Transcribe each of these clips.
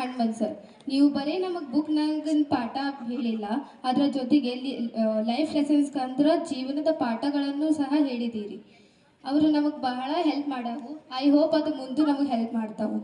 Hanumanth sir ನೀವು ಬರೀ ನಮಗೆ ಬುಕ್ ನಂಗಿನ ಪಾಠ ಹೇಳಿಲ್ಲ ಅದರ ಜೊತೆಗೆ ಲೈಫ್ ಲೆಸನ್ಸ್ ಅಂದ್ರೆ ಜೀವನದ ಪಾಠಗಳನ್ನು ಸಹ ಹೇಳಿದ್ದೀರಿ ಅವರು ನಮಗೆ ಬಹಳ ಹೆಲ್ಪ್ ಮಾಡವು ಐ ಹೋಪ್ ಅದು ಮುಂದೆ ನಮಗೆ ಹೆಲ್ಪ್ ಮಾಡ್ತಾವು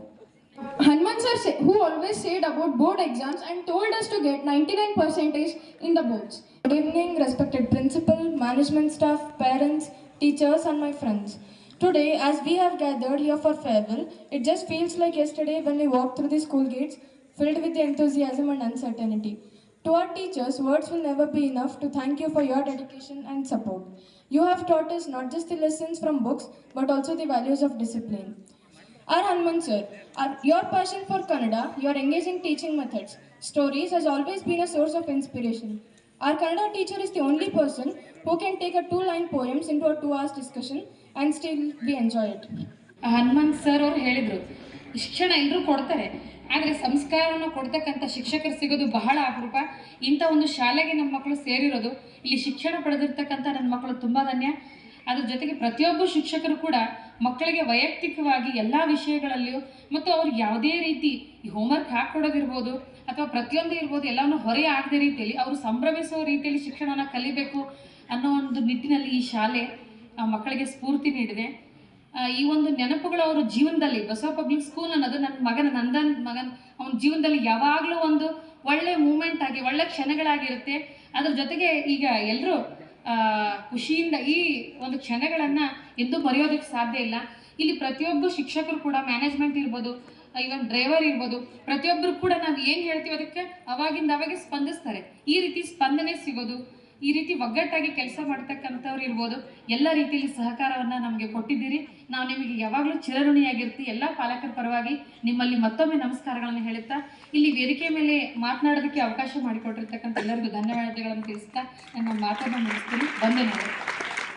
Hanuman sir who who always said about board exams and told us to get 99 percentage in the boards. Good evening, respected principal, management staff, parents, teachers, and my friends. Today, as we have gathered here for farewell, it just feels like yesterday when we walked through the school gates, filled with enthusiasm and uncertainty. To our teachers, words will never be enough to thank you for your dedication and support. You have taught us not just the lessons from books, but also the values of discipline. Our Hanuman sir, our, your passion for Kannada, your engaging teaching methods, stories has always been a source of inspiration. Our Kannada teacher is the only person who can take a two-line poems into a two-hours discussion and still we enjoy it. Hanumanth sir ಅವ್ರು ಹೇಳಿದರು, ಶಿಕ್ಷಣ ಎಲ್ಲರೂ ಕೊಡ್ತಾರೆ, ಆದರೆ ಸಂಸ್ಕಾರವನ್ನು ಕೊಡ್ತಕ್ಕಂಥ ಶಿಕ್ಷಕರು ಸಿಗೋದು ಬಹಳ ಅಪರೂಪ ಇಂಥ ಒಂದು ಶಾಲೆಗೆ ನಮ್ಮ ಮಕ್ಕಳು ಸೇರಿರೋದು, ಇಲ್ಲಿ ಶಿಕ್ಷಣ ಪಡೆದಿರ್ತಕ್ಕಂಥ ನನ್ನ ಮಕ್ಕಳು ತುಂಬ ಧನ್ಯ ಅದ್ರ ಜೊತೆಗೆ ಪ್ರತಿಯೊಬ್ಬ ಶಿಕ್ಷಕರು ಕೂಡ ಮಕ್ಕಳಿಗೆ ವೈಯಕ್ತಿಕವಾಗಿ ಎಲ್ಲ ವಿಷಯಗಳಲ್ಲಿಯೂ ಮತ್ತು ಅವ್ರಿಗೆ ಯಾವುದೇ ರೀತಿ ಈ ಹೋಮ್ವರ್ಕ್ ಹಾಕ್ಕೊಡೋದಿರ್ಬೋದು ಅಥವಾ ಪ್ರತಿಯೊಂದು ಇರ್ಬೋದು ಎಲ್ಲವನ್ನು ಹೊರೆ ಆಗದೇ ರೀತಿಯಲ್ಲಿ ಅವರು ಸಂಭ್ರಮಿಸುವ ರೀತಿಯಲ್ಲಿ ಶಿಕ್ಷಣನ ಕಲಿಬೇಕು ಅನ್ನೋ ಒಂದು ನಿಟ್ಟಿನಲ್ಲಿ ಈ ಶಾಲೆ ಮಕ್ಕಳಿಗೆ ಸ್ಫೂರ್ತಿ ನೀಡಿದೆ. ಈ ಒಂದು ನೆನಪುಗಳು ಅವರ ಜೀವನದಲ್ಲಿ, ಬಸವ ಪಬ್ಲಿಕ್ ಸ್ಕೂಲ್ ಅನ್ನೋದು ನನ್ನ ಮಗನ ನಂದನ್ ಮಗನ್, ಅವನ ಜೀವನದಲ್ಲಿ ಯಾವಾಗಲೂ ಒಂದು ಒಳ್ಳೆ ಮೂಮೆಂಟ್ ಆಗಿ, ಒಳ್ಳೆ ಕ್ಷಣಗಳಾಗಿರುತ್ತೆ. ಅದ್ರ ಜೊತೆಗೆ ಈಗ ಎಲ್ಲರೂ ಖುಷಿಯಿಂದ ಈ ಒಂದು ಕ್ಷಣಗಳನ್ನು ಎಂದೂ ಮರೆಯೋದಕ್ಕೆ ಸಾಧ್ಯ ಇಲ್ಲ. ಇಲ್ಲಿ ಪ್ರತಿಯೊಬ್ಬ ಶಿಕ್ಷಕರು ಕೂಡ ಮ್ಯಾನೇಜ್ಮೆಂಟ್ ಇರ್ಬೋದು ಇವನ್ ಡ್ರೈವರ್ ಇರ್ಬೋದು ಪ್ರತಿಯೊಬ್ಬರು ಕೂಡ ನಾವು ಏನು ಹೇಳ್ತೀವಿ ಅದಕ್ಕೆ ಅವಾಗಿಂದ ಅವಾಗೆ ಸ್ಪಂದಿಸ್ತಾರೆ. ಈ ರೀತಿ ಸ್ಪಂದನೆ ಸಿಗೋದು ಈ ರೀತಿ ಒಗ್ಗಟ್ಟಾಗಿ ಕೆಲಸ ಮಾಡ್ತಕ್ಕಂಥವ್ರು ಇರ್ಬೋದು. ಎಲ್ಲ ರೀತಿಯಲ್ಲಿ ಸಹಕಾರವನ್ನು ನಮಗೆ ಕೊಟ್ಟಿದ್ದೀರಿ. ನಾವು ನಿಮಗೆ ಯಾವಾಗಲೂ ಚಿರಋಣಿಯಾಗಿರ್ತೀವಿ ಎಲ್ಲ ಪಾಲಕರ ಪರವಾಗಿ ನಿಮ್ಮಲ್ಲಿ ಮತ್ತೊಮ್ಮೆ ನಮಸ್ಕಾರಗಳನ್ನು ಹೇಳುತ್ತಾ, ಇಲ್ಲಿ ವೇದಿಕೆ ಮೇಲೆ ಮಾತನಾಡೋದಕ್ಕೆ ಅವಕಾಶ ಮಾಡಿಕೊಟ್ಟಿರ್ತಕ್ಕಂಥ ಎಲ್ಲರಿಗೂ ಧನ್ಯವಾದಗಳನ್ನು ತಿಳಿಸ್ತಾ, ನನ್ನ ಮಾತನ್ನು ಮುಗಿಸ್ತೀನಿ. ವಂದನೆಗಳು.